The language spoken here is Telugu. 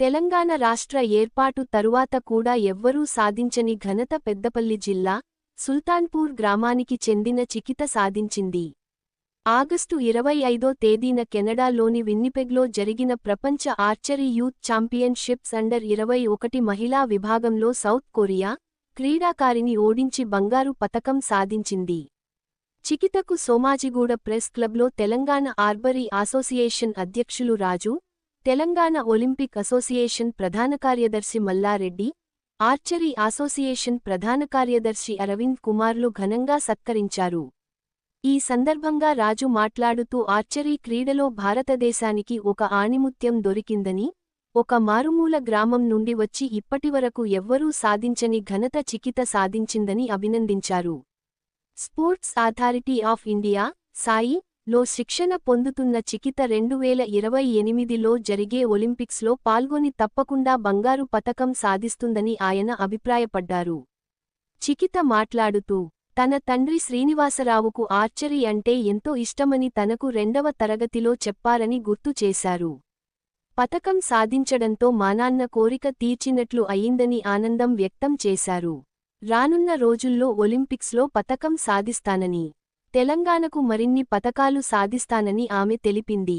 తెలంగాణ రాష్ట్ర ఏర్పాటు తరువాత కూడా ఎవ్వరూ సాధించని ఘనత పెద్దపల్లి జిల్లా సుల్తాన్పూర్ గ్రామానికి చెందిన చికిత సాధించింది. ఆగస్టు ఇరవై ఐదో తేదీన కెనడాలోని విన్నిపెగ్లో జరిగిన ప్రపంచ ఆర్చరీ యూత్ ఛాంపియన్షిప్స్ అండర్ ఇరవై ఒకటి మహిళా విభాగంలో సౌత్ కొరియా క్రీడాకారిని ఓడించి బంగారు పతకం సాధించింది. చికితకు సోమాజిగూడ ప్రెస్ క్లబ్లో తెలంగాణ ఆర్బరీ అసోసియేషన్ అధ్యక్షులు రాజు తెలంగాణ ఒలింపిక్ అసోసియేషన్ ప్రధాన కార్యదర్శి మల్లారెడ్డి ఆర్చరీ అసోసియేషన్ ప్రధాన కార్యదర్శి అరవింద్ కుమార్లు ఘనంగా సత్కరించారు. ఈ సందర్భంగా రాజు మాట్లాడుతూ ఆర్చరీ క్రీడలో భారతదేశానికి ఒక ఆణిముత్యం దొరికిందని ఒక మారుమూల గ్రామం నుండి వచ్చి ఇప్పటివరకు ఎవ్వరూ సాధించని ఘనత చికిత సాధించిందని అభినందించారు. Sports authority of India SAI లో శిక్షణ పొందుతున్న చికిత రెండువేల ఇరవై ఎనిమిదిలో జరిగే ఒలింపిక్స్లో పాల్గొని తప్పకుండా బంగారు పతకం సాధిస్తుందని ఆయన అభిప్రాయపడ్డారు. చికిత మాట్లాడుతూ తన తండ్రి శ్రీనివాసరావుకు ఆర్చరీ అంటే ఎంతో ఇష్టమని తనకు రెండవ తరగతిలో చెప్పారని గుర్తు చేశారు. పతకం సాధించడంతో మానాన్న కోరిక తీర్చినట్లు అయిందని ఆనందం వ్యక్తం చేశారు. రానున్న రోజుల్లో ఒలింపిక్స్లో పతకం సాధిస్తానని తెలంగాణకు మరిన్ని పథకాలు సాధిస్తానని ఆమె తెలిపింది.